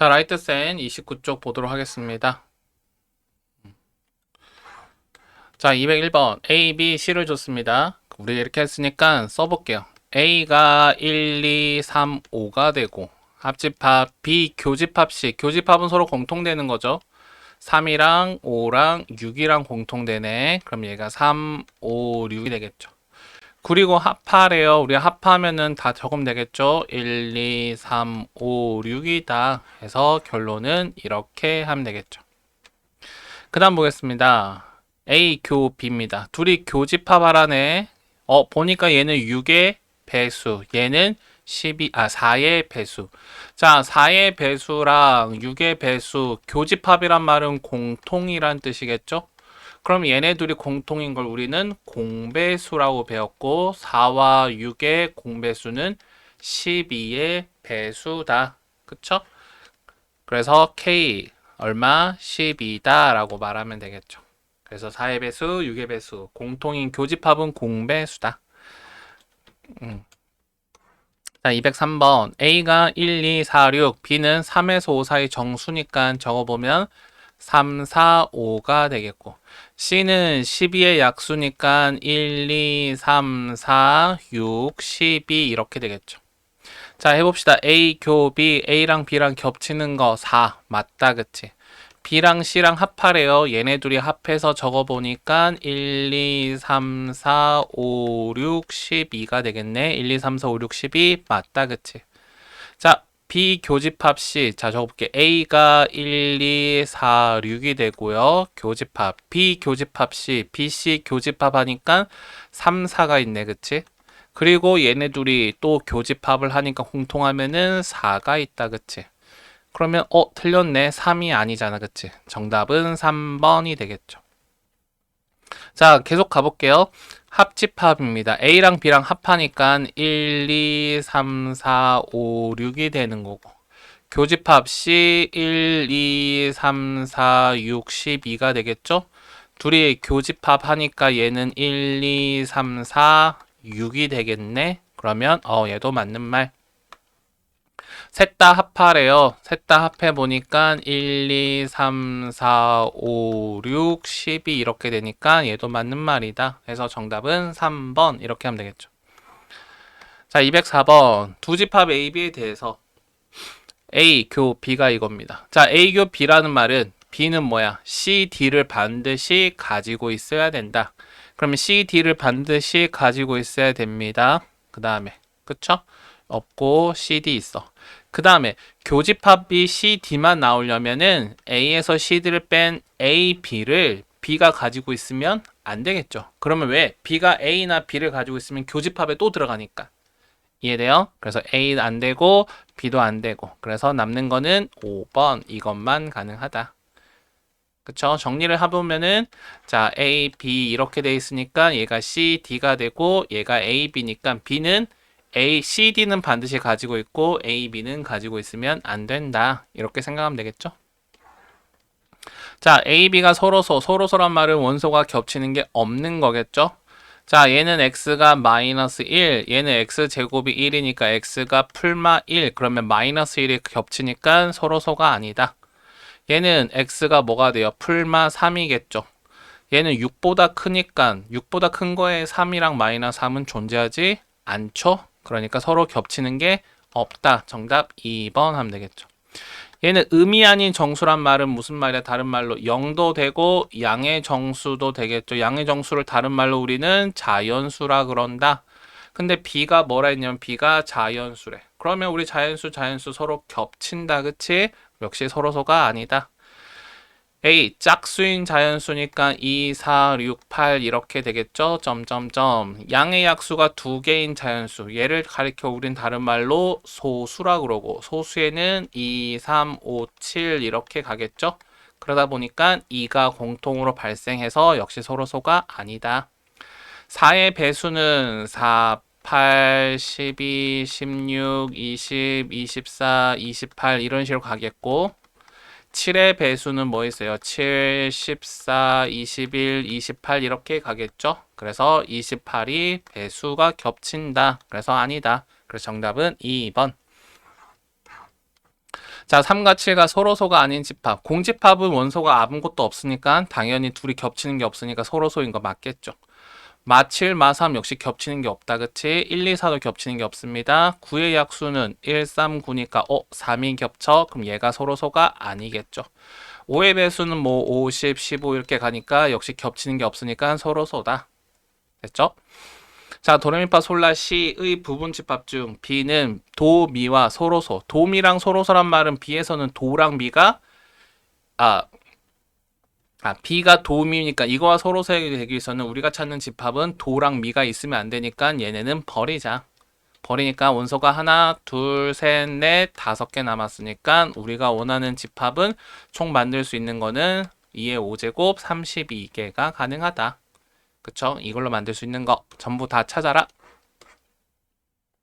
자, 라이트 센 29쪽 보도록 하겠습니다. 자, 201번 A, B, C를 줬습니다. 우리 이렇게 했으니까 써볼게요. A가 1, 2, 3, 5가 되고 합집합 B 교집합 C 교집합은 서로 공통되는 거죠. 3이랑 5랑 6이랑 공통되네. 그럼 얘가 3, 5, 6이 되겠죠. 그리고 합하래요. 우리 합하면은 다 적으면 되겠죠. 1, 2, 3, 5, 6이다. 해서 결론은 이렇게 하면 되겠죠. 그 다음 보겠습니다. A 교 B입니다. 둘이 교집합하라네. 어, 보니까 얘는 6의 배수, 얘는 12, 아, 4의 배수. 자, 4의 배수랑 6의 배수, 교집합이란 말은 공통이란 뜻이겠죠? 그럼 얘네 둘이 공통인 걸 우리는 공배수라고 배웠고 4와 6의 공배수는 12의 배수다. 그쵸? 그래서 K 얼마? 12다 라고 말하면 되겠죠. 그래서 4의 배수, 6의 배수, 공통인 교집합은 공배수다. 음. 자, 203번. A가 1, 2, 4, 6, B는 3에서 5 사이 정수니까 적어보면 3, 4, 5가 되겠고 C는 12의 약수니까 1, 2, 3, 4, 6, 12 이렇게 되겠죠. 자, 해봅시다. A 교 B, A랑 B랑 겹치는 거 4. 맞다, 그치? B랑 C랑 합하래요. 얘네 둘이 합해서 적어보니까 1, 2, 3, 4, 5, 6, 12가 되겠네. 1, 2, 3, 4, 5, 6, 12 맞다, 그치? 자, B 교집합 C. 자, 적어볼게. A가 1, 2, 4, 6이 되고요. 교집합. B 교집합 C. B, C 교집합 하니까 3, 4가 있네, 그치? 그리고 얘네 둘이 또 교집합을 하니까 공통하면은 4가 있다, 그치? 그러면 어 틀렸네 3이 아니잖아 그치 정답은 3번이 되겠죠 자 계속 가볼게요. 합집합입니다. A랑 B랑 합하니까 1, 2, 3, 4, 5, 6이 되는 거고. 교집합 C 1, 2, 3, 4, 6, 12가 되겠죠? 둘이 교집합 하니까 얘는 1, 2, 3, 4, 6이 되겠네? 그러면 어 얘도 맞는 말 셋 다 합하래요. 셋 다 합해 보니까 1, 2, 3, 4, 5, 6, 12 이렇게 되니까 얘도 맞는 말이다. 그래서 정답은 3번 이렇게 하면 되겠죠. 자, 204번 두 집합 A, B에 대해서 A 교 B가 이겁니다. 자, A 교 B라는 말은 B는 뭐야? C, D를 반드시 가지고 있어야 된다. 그러면 C, D를 반드시 가지고 있어야 됩니다. 그 다음에 그쵸? 없고 CD 있어. 그 다음에 교집합이 CD만 나오려면은 A에서 CD를 뺀 A, B를 B가 가지고 있으면 안 되겠죠. 그러면 왜? B가 A나 B를 가지고 있으면 교집합에 또 들어가니까. 이해돼요? 그래서 A 안 되고 B도 안 되고 그래서 남는 거는 5번 이것만 가능하다. 그쵸? 정리를 해보면은 자 A, B 이렇게 돼 있으니까 얘가 C, D가 되고 얘가 A, B니까 B는 A, C, D는 반드시 가지고 있고 A, B는 가지고 있으면 안 된다. 이렇게 생각하면 되겠죠? 자, A, B가 서로서, 서로서란 말은 원소가 겹치는 게 없는 거겠죠? 자, 얘는 x가 마이너스 1, 얘는 x 제곱이 1이니까 x가 풀마 1, 그러면 마이너스 1이 겹치니까 서로서가 아니다. 얘는 x가 뭐가 돼요? 풀마 3이겠죠? 얘는 6보다 크니까 6보다 큰 거에 3이랑 마이너스 3은 존재하지 않죠? 그러니까 서로 겹치는 게 없다. 정답 2번 하면 되겠죠. 얘는 음이 아닌 정수란 말은 무슨 말이야? 다른 말로 0도 되고 양의 정수도 되겠죠. 양의 정수를 다른 말로 우리는 자연수라 그런다. 근데 B가 뭐라 했냐면 B가 자연수래. 그러면 우리 자연수, 자연수 서로 겹친다. 그치? 역시 서로서가 아니다. A 짝수인 자연수니까 2, 4, 6, 8 이렇게 되겠죠. 점점점 양의 약수가 두 개인 자연수 얘를 가리켜 우린 다른 말로 소수라 그러고 소수에는 2, 3, 5, 7 이렇게 가겠죠. 그러다 보니까 2가 공통으로 발생해서 역시 서로소가 아니다. 4의 배수는 4, 8, 12, 16, 20, 24, 28 이런 식으로 가겠고 7의 배수는 뭐 있어요? 7, 14, 21, 28 이렇게 가겠죠? 그래서 28이 배수가 겹친다. 그래서 아니다. 그래서 정답은 2번. 자, 3과 7가 서로소가 아닌 집합. 공집합은 원소가 아무것도 없으니까 당연히 둘이 겹치는 게 없으니까 서로소인 거 맞겠죠. 마7, 마3 역시 겹치는 게 없다. 그치? 1, 2, 4도 겹치는 게 없습니다. 9의 약수는 1, 3, 9니까 어, 3이 겹쳐. 그럼 얘가 서로소가 아니겠죠. 5의 배수는 뭐 5, 10, 15 이렇게 가니까 역시 겹치는 게 없으니까 서로소다. 됐죠? 자, 도레미파 솔라 시의 부분 집합 중 B는 도, 미와 소로소. 도미랑 소로소란 말은 B에서는 도랑 미가 아, 아 B가 도, 미니까 이거와 소로소에 되기 위해서는 우리가 찾는 집합은 도랑 미가 있으면 안 되니까 얘네는 버리자. 버리니까 원소가 하나, 둘, 셋, 넷, 다섯 개 남았으니까 우리가 원하는 집합은 총 만들 수 있는 거는 2의 5제곱 32개가 가능하다. 그쵸? 이걸로 만들 수 있는 거 전부 다 찾아라.